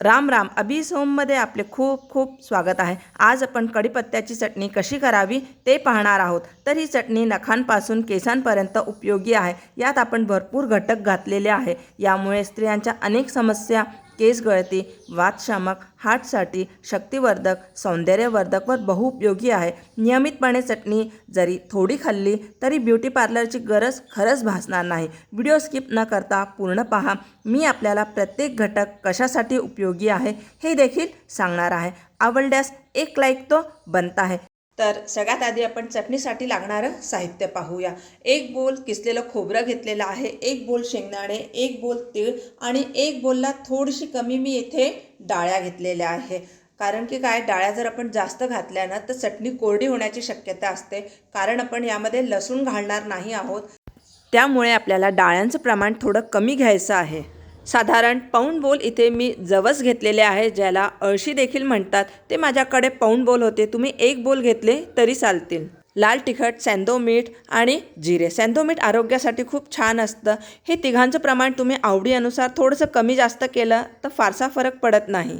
राम राम. अभिस होममध्ये आपले खूप खूप स्वागत आहे. आज आपण कढीपत्त्याची चटणी कशी करावी ते पाहणार आहोत. तर ही चटणी नखांपासून केसांपर्यंत उपयोगी आहे. यात आपण भरपूर घटक घातलेले आहे. यामुळे स्त्रियांच्या अनेक समस्या केस गळती वातशामक हार्टसाठी शक्तिवर्धक सौंदर्यवर्धक व बहुउपयोगी आहे. नियमितपणे चटणी जरी थोडी खाल्ली तरी ब्युटी पार्लरची गरज खरंच भासणार नाही. व्हिडिओ स्किप न करता पूर्ण पहा. मी आपल्याला प्रत्येक घटक कशासाठी उपयोगी आहे हे देखील सांगणार आहे. आवडल्यास एक लाईक तो बनता आहे. तर सगळ्यात आधी आपण चटणीसाठी लागणारं साहित्य पाहूया. एक बोल किसलेलं खोबरं घेतलेलं आहे एक बोल शेंगदाणे एक बोल तीळ आणि एक बोलला थोडीशी कमी मी इथे डाळ्या घेतलेल्या आहे. कारण की काय डाळ्या जर आपण जास्त घातल्या ना तर चटणी कोरडी होण्याची शक्यता असते. कारण आपण यामध्ये लसूण घालणार नाही आहोत. त्यामुळे आपल्याला डाळ्यांचं प्रमाण थोडं कमी घ्यायचं आहे. साधारण पाऊण बोल इथे मी जवस घेतलेले आहे ज्याला अळशी देखील म्हणतात. ते माझ्याकडे पाऊण बोल होते. तुम्ही एक बोल घेतले तरी चालतील. लाल तिखट सँदो मीठ आणि जिरे. सँदो मीठ आरोग्यासाठी खूप छान असतं. हे तिघांचं प्रमाण तुम्ही आवडीनुसार थोडंसं कमी जास्त केलं तर फारसा फरक पडत नाही.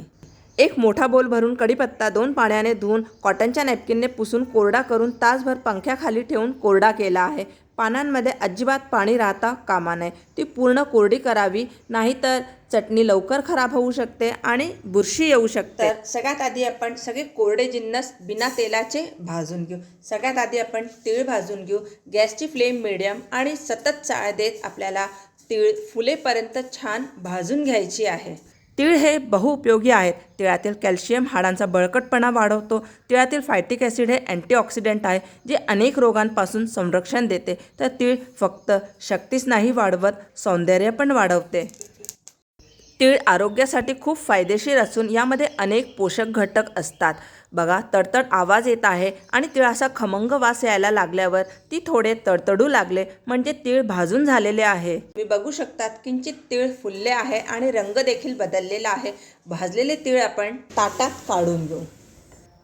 एक मोठा बोल भरून कढीपत्ता दोन पाण्याने धुवून कॉटनच्या नॅपकिनने पुसून कोरडा करून तासभर पंख्याखाली ठेवून कोरडा केला आहे. पानांमध्ये अजिबात पाणी राहता कामा नये. ती पूर्ण कोरडी करावी नाहीतर चटणी लवकर खराब होऊ शकते आणि बुरशी येऊ शकते. सगळ्यात आधी आपण सगळे कोरडे जिन्नस बिना तेलाचे भाजून घेऊ. सगळ्यात आधी आपण तीळ भाजून घेऊ. गॅसची फ्लेम मिडियम आणि सतत चाळ देत आपल्याला तीळ फुलेपर्यंत छान भाजून घ्यायची आहे. तीळ हे बहुउपयोगी आहेत. तिळातील कॅल्शियम हाडांचा बळकटपणा वाढवतो. तिळातील फायटिक ॲसिड हे अँटीऑक्सिडंट आहे जे अनेक रोगांपासून संरक्षण देते. तर तीळ फक्त शक्तीच नाही वाढवत सौंदर्य पण वाढवते. तीळ आरोग्यासाठी खूप फायदेशीर असून यामध्ये अनेक पोषक घटक असतात. बघा तडतड आवाज येत आहे आणि तिळाचा खमंग वास यायला लागल्यावर ती थोडे तडतडू लागले म्हणजे तीळ भाजून झालेले आहे. मी बघू शकतात किंचित तीळ फुलले आहे आणि रंग देखील बदललेला आहे. भाजलेले तीळ आपण ताटात काढून घेऊ.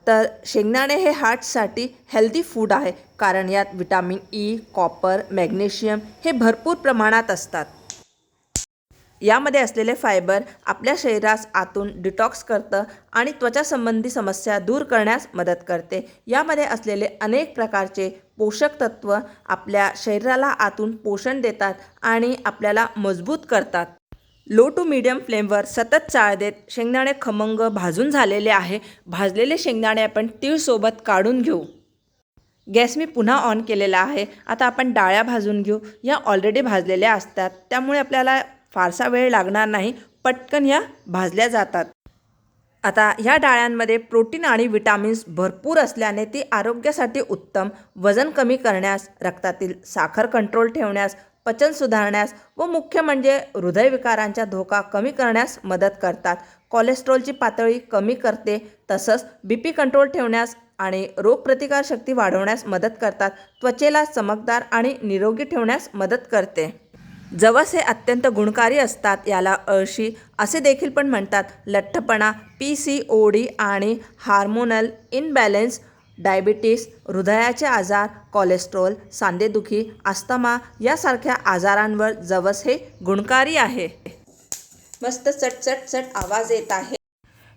तर शेंगदाणे हे हार्टसाठी हेल्दी फूड आहे कारण यात विटॅमिन ई कॉपर मॅग्नेशियम हे भरपूर प्रमाणात असतात. यामध्ये असलेले फायबर आपल्या शरीरास आतून डिटॉक्स करतं आणि त्वचासंबंधी समस्या दूर करण्यास मदत करते. यामध्ये असलेले अनेक प्रकारचे पोषक तत्व आपल्या शरीराला आतून पोषण देतात आणि आपल्याला मजबूत करतात. लो टू मीडियम फ्लेमवर सतत चाळ देत शेंगदाणे खमंग भाजून झालेले आहे. भाजलेले शेंगदाणे आपण तीळसोबत काढून घेऊ. गॅस मी पुन्हा ऑन केलेला आहे. आता आपण डाळ्या भाजून घेऊ. या ऑलरेडी भाजलेल्या असतात. त्यामुळे आपल्याला फारसा वेळ लागणार नाही. पटकन ह्या भाजल्या जातात. आता ह्या डाळ्यांमध्ये प्रोटीन आणि विटामिन्स भरपूर असल्याने ती आरोग्यासाठी उत्तम. वजन कमी करण्यास रक्तातील साखर कंट्रोल ठेवण्यास पचन सुधारण्यास व मुख्य म्हणजे हृदयविकारांचा धोका कमी करण्यास मदत करतात. कोलेस्ट्रॉलची पातळी कमी करते तसंच बी पी कंट्रोल ठेवण्यास आणि रोगप्रतिकारशक्ती वाढवण्यास मदत करतात. त्वचेला चमकदार आणि निरोगी ठेवण्यास मदत करते. जवस हे अत्यंत गुणकारी असतात याला अळशी असे देखील पण म्हणतात. लठ्ठपणा पी सी ओ डी आणि हार्मोनल इनबॅलेन्स डायबिटीस हृदयाचे आजार कोलेस्ट्रॉल सांधेदुखी अस्थमा यासारख्या आजारांवर जवस हे गुणकारी आहे. मस्त चट चट आवाज येत आहे.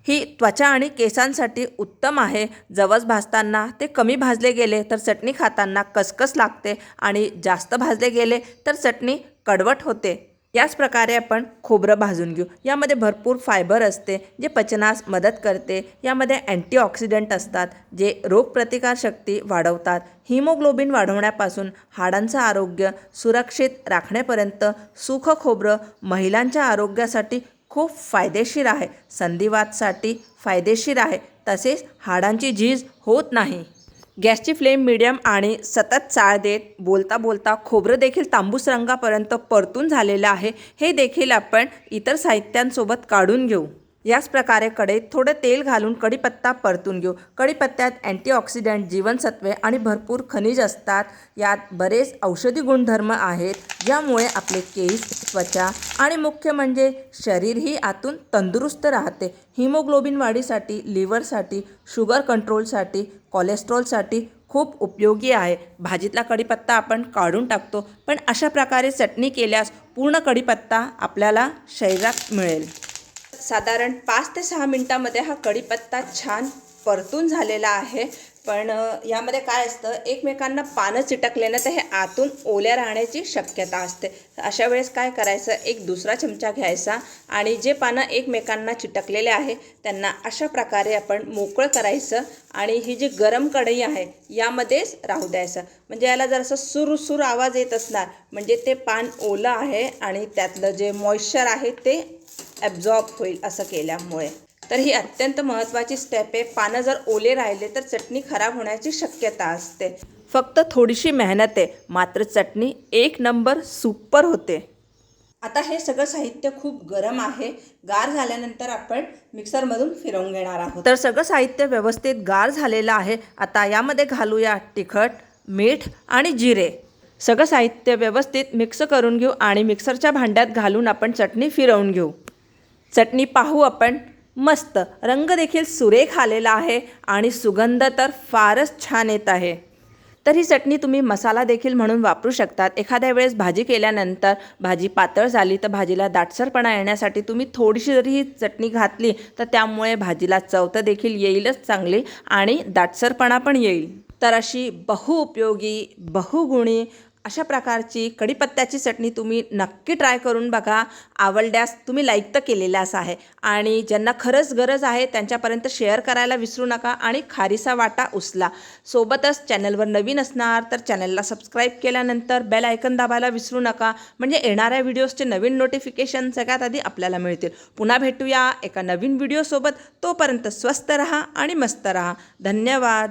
ही त्वचा आणि केसांसाठी उत्तम आहे. जवस भाजताना ते कमी भाजले गेले तर चटणी खाताना कसकस लागते आणि जास्त भाजले गेले तर चटणी कडवट होते. याच प्रकारे आपण खोबरं भाजून घेऊ. यामध्ये भरपूर फायबर असते जे पचनास मदत करते. यामध्ये अँटीऑक्सिडंट असतात जे रोगप्रतिकारशक्ती वाढवतात. हिमोग्लोबिन वाढवण्यापासून हाडांचं आरोग्य सुरक्षित राखण्यापर्यंत सुख खोबरं महिलांच्या आरोग्यासाठी खूप फायदेशीर आहे. संधिवातसाठी फायदेशीर आहे. तसेच हाडांची झीज होत नाही. गॅसची फ्लेम मिडियम आणि सतत चाळ देत बोलता बोलता खोबरं देखील तांबूस रंगापर्यंत परतून झालेलं आहे. हे देखील आपण इतर साहित्यांसोबत काढून घेऊ. याच प्रकारे कढईत थोडं तेल घालून कढीपत्ता परतून घेऊ. कढीपत्त्यात अँटीऑक्सिडंट जीवनसत्वे आणि भरपूर खनिज असतात. यात बरेच औषधी गुणधर्म आहेत ज्यामुळे आपले केस त्वचा आणि मुख्य म्हणजे शरीरही आतून तंदुरुस्त राहते. हिमोग्लोबिन वाढीसाठी लिव्हरसाठी शुगर कंट्रोलसाठी कोलेस्ट्रॉलसाठी खूप उपयोगी आहे. भाजीतला कढीपत्ता आपण काढून टाकतो पण अशा प्रकारे चटणी केल्यास पूर्ण कढीपत्ता आपल्याला शरीरात मिळेल. साधारण पाच ते सहा मिनटामध्ये हा कढीपत्ता छान परतून झालेला आहे. पण यामध्ये काय असतं एकमेकांना पानं चिटकल्यानं तर हे आतून ओल्या राहण्याची शक्यता असते. अशा वेळेस काय करायचं एक दुसरा चमचा घ्यायचा आणि जे पानं एकमेकांना चिटकलेले आहे त्यांना अशा प्रकारे आपण मोकळं करायचं आणि ही जी गरम कढई आहे यामध्येच राहू द्यायचं. म्हणजे याला जर असं सुरसुर आवाज येत असणार. म्हणजे ते पान ओलं आहे आणि त्यातलं जे मॉइश्चर आहे ते ॲब्झॉर्ब होईल असं केल्यामुळे. तर ही अत्यंत महत्त्वाची स्टेप आहे. पानं जर ओले राहिले तर चटणी खराब होण्याची शक्यता असते. फक्त थोडीशी मेहनत आहे. मात्र चटणी एक नंबर सुपर होते. आता हे सगळं साहित्य खूप गरम आहे. गार झाल्यानंतर आपण मिक्सरमधून फिरवून घेणार आहोत. तर सगळं साहित्य व्यवस्थित गार झालेलं आहे. आता यामध्ये घालूया तिखट मीठ आणि जिरे. सगळं साहित्य व्यवस्थित मिक्स करून घेऊ आणि मिक्सरच्या भांड्यात घालून आपण चटणी फिरवून घेऊ. चटणी पाहू आपण. मस्त. रंग देखील सुरेख आलेला आहे आणि सुगंध तर फारच छान येत आहे. तर ही चटणी तुम्ही मसाला देखील म्हणून वापरू शकतात. एखाद्या वेळेस भाजी केल्यानंतर भाजी पातळ झाली तर भाजीला दाटसरपणा येण्यासाठी तुम्ही थोडीशी जरी ही चटणी घातली तर त्यामुळे भाजीला चवतं देखील येईलच चांगली आणि दाटसरपणा पण येईल. तर अशी बहुउपयोगी बहुगुणी अशा प्रकारची कढीपत्त्याची चटणी तुम्ही नक्की ट्राय करून बघा. आवडल्यास तुम्ही लाईक तर केलेल्याच आहे. आणि ज्यांना खरंच गरज आहे त्यांच्यापर्यंत शेअर करायला विसरू नका आणि खारीसा वाटा उचला. सोबतच चॅनलवर नवीन असणार तर चॅनलला सबस्क्राईब केल्यानंतर बेल आयकन दाबायला विसरू नका. म्हणजे येणाऱ्या व्हिडिओजचे नवीन नोटिफिकेशन सगळ्यात आधी आपल्याला मिळतील. पुन्हा भेटूया एका नवीन व्हिडिओसोबत तोपर्यंत स्वस्त रहा आणि मस्त रहा. धन्यवाद.